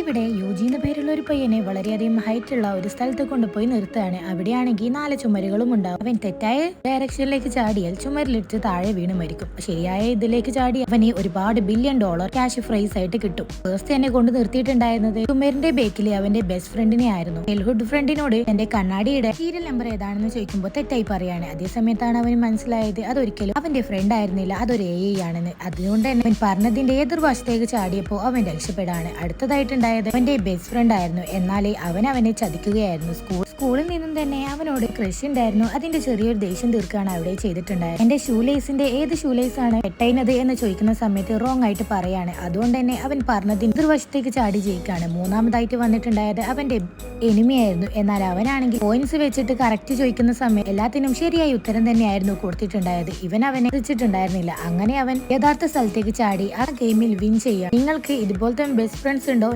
ഇവിടെ യൂജി എന്ന പേരുള്ള ഒരു പയ്യനെ വളരെയധികം ഹൈറ്റ് ഉള്ള ഒരു സ്ഥലത്ത് കൊണ്ടുപോയി നിർത്തുകയാണ്. അവിടെയാണെങ്കിൽ നാല് ചുമരുകളും ഉണ്ടാവും. അവൻ തെറ്റായ ഡയറക്ഷനിലേക്ക് ചാടിയാൽ ചുമരിലിട്ട് താഴെ വീണ് മരിക്കും. ശരിയായ ഇതിലേക്ക് ചാടി അവന് ഒരുപാട് ബില്യൺ ഡോളർ ക്യാഷ് ഫ്രൈസ് ആയിട്ട് കിട്ടും. ഫേസ്റ്റ് എന്നെ കൊണ്ട് നിർത്തിയിട്ടുണ്ടായിരുന്നത് ചുമരിന്റെ ബേക്കിൽ അവന്റെ ബെസ്റ്റ് ഫ്രണ്ടിനെ ആയിരുന്നു. ഹുഡ് ഫ്രണ്ടിനോട് എന്റെ കണ്ണാടിയുടെ സീരിയൽ നമ്പർ ഏതാണെന്ന് ചോദിക്കുമ്പോൾ തെറ്റായി പറയാണ്. അതേ സമയത്താണ് അവന് മനസ്സിലായത് അതൊരിക്കലും അവന്റെ ഫ്രണ്ട് ആയിരുന്നില്ല. അതൊരു എ ആണെന്ന്. അതുകൊണ്ട് തന്നെ അവൻ പറഞ്ഞതിന്റെ എതിർവശത്തേക്ക് ചാടിയപ്പോൾ അവൻ രക്ഷപ്പെടാണ്. അടുത്തതായിട്ടുണ്ടായത് അവന്റെ ബെസ്റ്റ് ഫ്രണ്ട് ആയിരുന്നു. എന്നാലേ അവൻ അവനെ ചതിക്കുകയായിരുന്നു. സ്കൂൾ സ്കൂളിൽ നിന്നും തന്നെ അവനോട് ക്രഷ് ഉണ്ടായിരുന്നു. അതിന്റെ ചെറിയൊരു ദേഷ്യം തീർക്കാണ് അവിടെ ചെയ്തിട്ടുണ്ടായത് എന്റെ ഷൂ ലേസിന്റെ ഏത് ഷൂ ലേസ് ആണ് എന്ന് ചോദിക്കുന്ന സമയത്ത് റോങ് ആയിട്ട് പറയാണ്. അതുകൊണ്ട് തന്നെ അവൻ പറഞ്ഞതിന് എതിർവശത്തേക്ക് ചാടി ജയിക്കാണ് മൂന്നാമതായിട്ട് വന്നിട്ടുണ്ടായത് അവന്റെ എനിമി ആയിരുന്നു. എന്നാൽ അവനാണെങ്കിൽ പോയിന്റ്സ് വെച്ചിട്ട് കറക്റ്റ് ചോദിക്കുന്ന സമയം എല്ലാത്തിനും ശരിയായ ഉത്തരം തന്നെയായിരുന്നു കൊടുത്തിട്ടുണ്ടായത്. ഇവൻ അവനെ വെച്ചിട്ടുണ്ടായിരുന്നില്ല അങ്ങനെ അവൻ യഥാർത്ഥ സ്ഥലത്തേക്ക് ചാടി ആ ഗെയിമിൽ വിൻ ചെയ്യാം നിങ്ങൾക്ക് ഇതുപോലത്തെ ബെസ്റ്റ് ഫ്രണ്ട്സ് ഉണ്ടോ?